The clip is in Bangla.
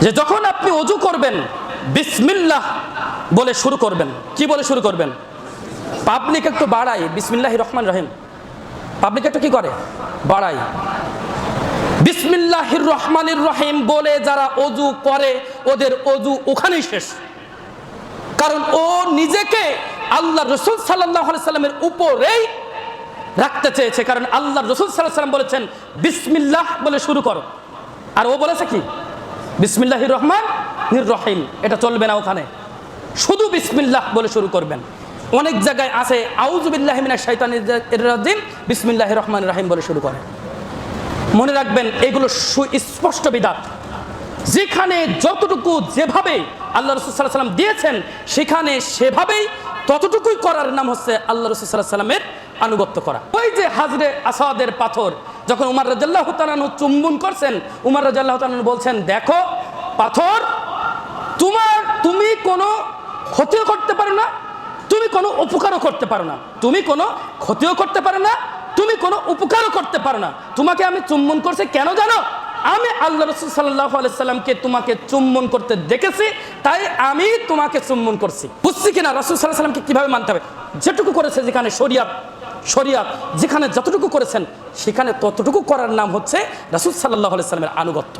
যে যখন আপনি অজু করবেন, বিসমিল্লাহ বলে শুরু করবেন। কি বলে শুরু করবেন? পাবলিক একটু বাড়াই বিসমিল্লাহ রহমান রহিম। পাবলিক একটু কি করে? বাড়াই। বিসমিল্লাহির রহমানির রহিম বলে যারা অজু করে, ওদের অজু ওখানেই শেষ। কারণ ও নিজেকে আল্লাহ রসুল সাল্লাহ সাল্লামের উপরেই রাখতে চেয়েছে। কারণ আল্লাহ রসুল সাল্লাহ সাল্লাম বলেছেন, বিসমিল্লাহ বলে শুরু করো। আর ও বলেছে কি? বিসমিল্লাহির রহমান, নির রহিম। এটা চলবে না ওখানে। শুধু বিসমিল্লাহ বলে শুরু করবেন। অনেক জায়গায় আছে আউজুবিল্লাহ মিনা শৈতানির রাজিম বিসমিল্লাহ রহমান রাহিম বলে শুরু করে। মনে রাখবেন, এগুলো সুস্পষ্ট বিদাত যেখানে যতটুকু যেভাবে আল্লাহ রসুল সাল্লাহ সাল্লাম দিয়েছেন, সেখানে সেভাবেই ততটুকুই করার নাম হচ্ছে আল্লাহ রসুল সাল্লাহ সাল্লামের আনুগত্য করা। ওই যে হাজরে আসাদের পাথর যখন উমার রাজাল্লাহ তালানু চুম্বন করছেন, উমার রাজাল্লাহ তালানু বলছেন, দেখো, পাথর তোমার, তুমি কোনো ক্ষতিও করতে পারো না, তুমি কোনো উপকারও করতে পারো না। তুমি কোনো ক্ষতিও করতে পারো না, তুমি কোনো উপকারও করতে পারো না। তোমাকে আমি চুম্বন করছি কেন জানো? আমি আল্লাহ রসুল সাল্লাহ আলাইসাল্লামকে তোমাকে চুম্বন করতে দেখেছি, তাই আমি তোমাকে চুম্বন করছি। বুঝছি কিনা? রসুল সাল্লাহ সাল্লামকে কীভাবে মানতে হবে? যেটুকু করেছে যেখানে শরিয়াত শরিয়াত যেখানে যতটুকু করেছেন সেখানে ততটুকু করার নাম হচ্ছে রাসুল সাল্লাহ আলাইসাল্লামের আনুগত্য।